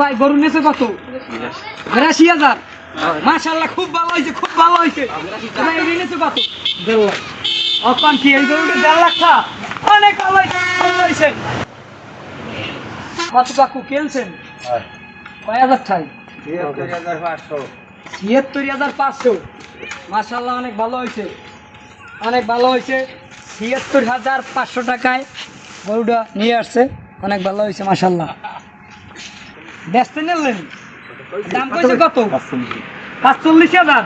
ভাই গরু নিয়েছে কত? বিরাশি হাজার। মাশাল্লাহ খুব ভালো হয়েছে খুব ভালো হয়েছে। ভাই এটা নিয়েছে কত? দেড় লাখ। অকান কি এই গরুটা দেড় লাখ অনেক ভালো হয়েছে কত কাকু কেলছেন কয় হাজার ঠাই? ছিয়াত্তর হাজার পাঁচশো। মাশাল্লাহ অনেক ভালো হয়েছে। অনেক ভালো হয়েছে। ছিয়াত্তর হাজার পাঁচশো টাকায় গরুটা নিয়ে আসছে। অনেক ভালো হয়েছে মাশাল্লাহ ব্যস্ত নিলেন দাম কইছে কত? পাঁচচল্লিশ। হাজার।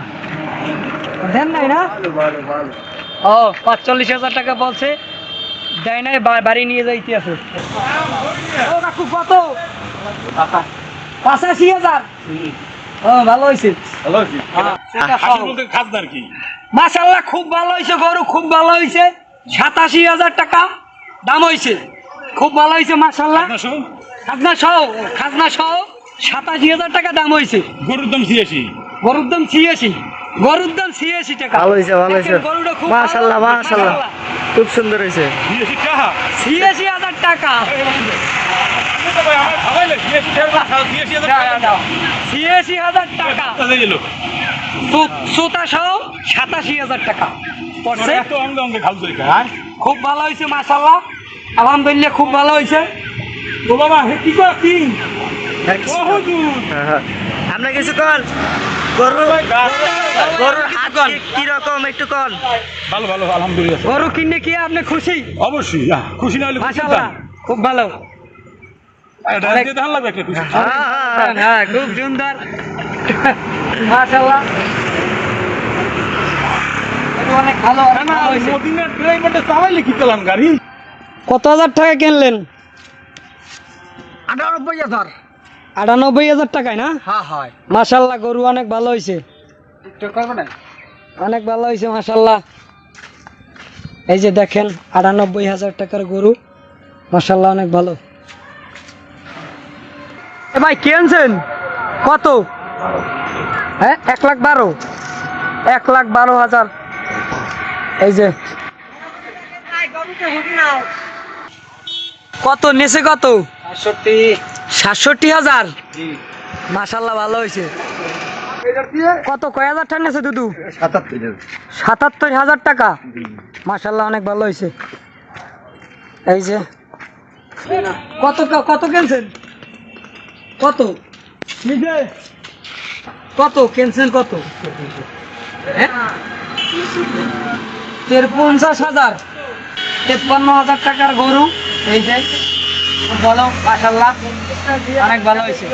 দেন নাই না? ও পাঁচচল্লিশ হাজার টাকা বলছে। দেয় নাই বাড়ি নিয়ে যাইতে আছে। ও কাকু কত? পঁচাশি হাজার। ও ভালো হয়েছে হ্যাঁ। কি? মাশাল্লাহ খুব ভালো হয়েছে গরু খুব ভালো হয়েছে সাতাশি হাজার টাকা দাম হয়েছে খুব ভালো হয়েছে মাশাল্লাহ খাজনা সহ খাজনা সহ সাতাশি হাজার টাকা দাম হয়েছে। গরুর দাম ছিয়াশি। গরুর দাম ছিয়াশি। গরুর দাম ছিয়াশি টাকা। ভালো হয়েছে ভালো হয়েছে। মাশাল্লাহ ভালো, মাশাল্লাহ খুব সুন্দর হয়েছে। ছিয়াশি হাজার টাকা। ছিয়াশি। হাজার টাকা। সুতা সহ সাতাশি হাজার টাকা। পড়ছে? হ্যাঁ? খুব ভালো হয়েছে মাশাল্লাহ আলহামদুলিল্লাহ খুব ভালো হয়েছে। ও বাবা হে কি কর কি? হ্যাঁ, কিছু- ও হুজুর। হ্যাঁ, হ্যাঁ। আমরা কিছু কল গরু গরুর হাত কি- কীরকম একটু কল ভালো ভালো আলহামদুলিল্লাহ। গরু কিনে কি আপনি খুশি? অবশ্যই খুশি না হলে খুশি মাশাল্লাহ খুব ভালো। খুব সুন্দর। মাশাল্লাহ এটা অনেক ভালো। মদিনার ড্রাইভারটা চালাইলে কি গাড়ি? কত হাজার টাকা কিনলেন? আটানব্বই হাজার। আটানব্বই হাজার টাকায় না? হ্যাঁ হয়। গরু অনেক ভালো হয়েছে অনেক ভালো হয়েছে এই যে দেখেন আটানব্বই হাজার টাকার গরু। অনেক ভালো। এ ভাই কিনছেন কত? হ্যাঁ এক লাখ বারো। এক লাখ বারো হাজার। এই যে। কত নেছে কত? সাতষট্টি। হাজার? মাশাল্লাহ ভালো হয়েছে। কত কয় হাজার টাকা নেছে দুদু? সাতাত্তর হাজার। টাকা? মাশাল্লাহ অনেক ভালো হয়েছে। এই যে। কত কত কিনছেন? কত? কত? কিনছেন কত? হ্যাঁ? পঞ্চাশ হাজার। তেপ্পান্ন হাজার টাকার গরু। এই যে। বলো মাসাল্লাহ অনেক ভালো হয়েছে।